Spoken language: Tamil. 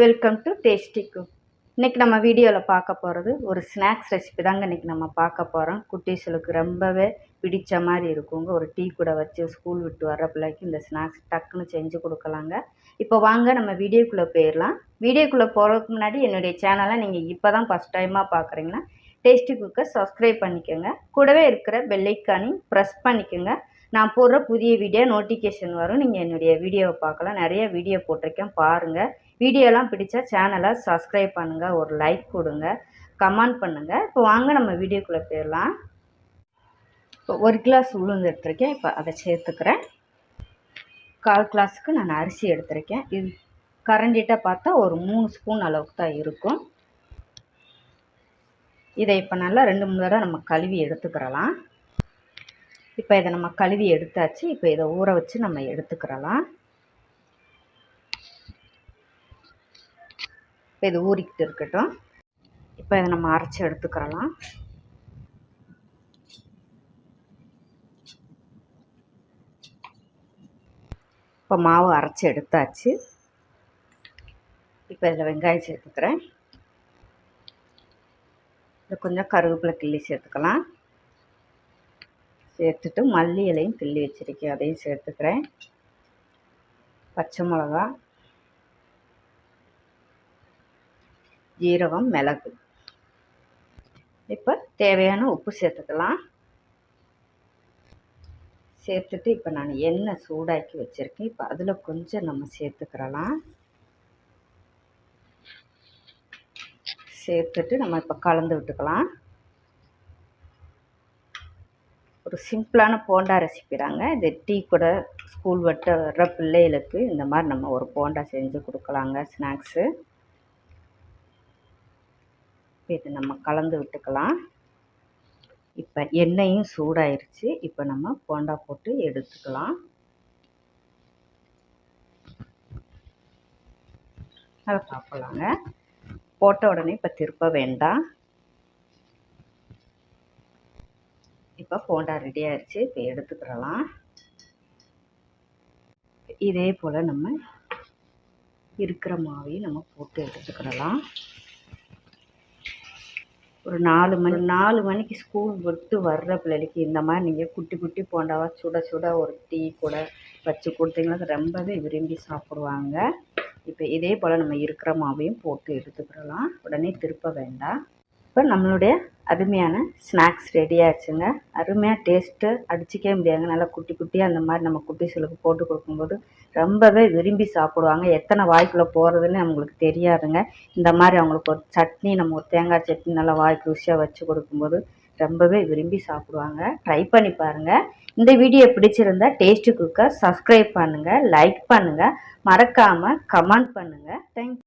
வெல்கம் டு டேஸ்டி குக் இன்றைக்கி நம்ம வீடியோவில் பார்க்க போகிறது ஒரு ஸ்நாக்ஸ் ரெசிபி தாங்க இன்றைக்கி நம்ம பார்க்க போகிறோம் குட்டீஸுகளுக்கு ரொம்பவே பிடிச்ச மாதிரி இருக்குங்க. ஒரு டீ கூட வச்சு ஸ்கூல் விட்டு வர்ற பிள்ளைக்கு இந்த ஸ்நாக்ஸ் டக்குன்னு செஞ்சு கொடுக்கலாங்க. இப்போ வாங்க நம்ம வீடியோக்குள்ளே போயிடலாம். வீடியோக்குள்ளே போகிறதுக்கு முன்னாடி என்னுடைய சேனலை நீங்கள் இப்போ தான் ஃபஸ்ட் டைமாக பார்க்குறீங்கன்னா டேஸ்டி குக்கை சப்ஸ்கிரைப் பண்ணிக்கோங்க. கூடவே இருக்கிற பெல்லைக்கானையும் ப்ரெஸ் பண்ணிக்கோங்க. நான் போடுற புதிய வீடியோ நோட்டிஃபிகேஷன் வரும். நீங்கள் என்னுடைய வீடியோவை பார்க்கலாம். நிறைய வீடியோ போட்டிருக்கேன். பாருங்கள் வீடியோலாம் பிடிச்சா சேனலை சப்ஸ்கிரைப் பண்ணுங்கள் ஒரு லைக் கொடுங்க கமெண்ட் பண்ணுங்கள் இப்போ வாங்க நம்ம வீடியோக்குள்ளே போயிடலாம். இப்போ ஒரு கிளாஸ் உளுந்து எடுத்திருக்கேன் இப்போ அதை சேர்த்துக்கிறேன். கால் கிளாஸுக்கு நான் அரிசி எடுத்திருக்கேன். இது கரண்டிட்ட பார்த்தா ஒரு மூணு ஸ்பூன் அளவுக்கு தான் இருக்கும். இதை இப்போ நல்லா ரெண்டு மூணு தடவை நம்ம கழுவி எடுத்துக்கிறலாம். இப்போ இதை நம்ம கழுவி எடுத்தாச்சு. இப்போ இதை ஊற வச்சு நம்ம எடுத்துக்கிறலாம். இப்போ இது ஊறிக்கிட்டு இருக்கட்டும். இப்போ இதை நம்ம அரைச்சி எடுத்துக்கிறலாம். இப்போ மாவு அரைச்சி எடுத்தாச்சு. இப்போ இதில் வெங்காயம் சேர்த்துக்கிறேன். இது கொஞ்சம் கருவேப்பிலை கிள்ளி சேர்த்துக்கலாம். சேர்த்துட்டு மல்லி இலையும் கிள்ளி வச்சுருக்கேன். அதையும் சேர்த்துக்கிறேன். பச்சை மிளகா. ஜீரகம் மிளகு. இப்போ தேவையான உப்பு சேர்த்துக்கலாம். சேர்த்துட்டு இப்போ நான் எண்ணெய் சூடாக்கி வச்சுருக்கேன். இப்போ அதில் கொஞ்சம் நம்ம சேர்த்துக்கிறலாம். சேர்த்துட்டு நம்ம இப்போ கலந்து விட்டுக்கலாம். ஒரு சிம்பிளான போண்டா ரெசிபி தாங்க. இது டீ கூட ஸ்கூல் வட்ட வர்ற பிள்ளைகளுக்கு இந்த மாதிரி நம்ம ஒரு போண்டா செஞ்சு கொடுக்கலாங்க ஸ்நாக்ஸு. இது நம்ம கலந்து விட்டுக்கலாம். இப்போ எண்ணெயும் சூடாயிருச்சு. இப்போ நம்ம போண்டா போட்டு எடுத்துக்கலாம். அதை சாப்பிட்லாங்க. போட்ட உடனே இப்போ திருப்ப வேண்டாம். இப்போ போண்டா ரெடி ஆயிடுச்சு இப்போ எடுத்துக்கிறலாம். இதே போல் நம்ம இருக்கிற மாவையும் நம்ம போட்டு எடுத்துக்கிறலாம். ஒரு நாலு மணி நாலு மணிக்கு ஸ்கூல் விட்டு வர்ற பிள்ளைகளுக்கு இந்த மாதிரி நீங்கள் குட்டி குட்டி போண்டாவாக சுட சுட ஒரு டீ கூட வச்சு கொடுத்தீங்கன்னா ரொம்பவே விரும்பி சாப்பிடுவாங்க. இப்போ இதே போல் நம்ம இருக்கிற மாவையும் போட்டு எடுத்துக்கிடலாம் உடனே திருப்ப வேண்டாம். இப்போ நம்மளுடைய அருமையான ஸ்நாக்ஸ் ரெடி ஆச்சுங்க அருமையாக டேஸ்ட்டு அடிச்சிக்கவே முடியாதுங்க. நல்லா குட்டி குட்டியாக அந்த மாதிரி நம்ம குட்டிகளுக்கு போட்டு கொடுக்கும்போது ரொம்பவே விரும்பி சாப்பிடுவாங்க. எத்தனை வாய்க்குள்ளே போகிறதுன்னு அவங்களுக்கு தெரியாதுங்க. இந்த மாதிரி அவங்களுக்கு ஒரு சட்னி நம்ம ஒரு தேங்காய் சட்னி நல்லா வாய்க்கு ருசியாக வச்சு கொடுக்கும்போது ரொம்பவே விரும்பி சாப்பிடுவாங்க. ட்ரை பண்ணி பாருங்கள் இந்த வீடியோ பிடிச்சிருந்தா டேஸ்ட்டு குக்கர் சப்ஸ்கிரைப் பண்ணுங்கள் லைக் பண்ணுங்கள் மறக்காமல் கமெண்ட் பண்ணுங்கள் தேங்க்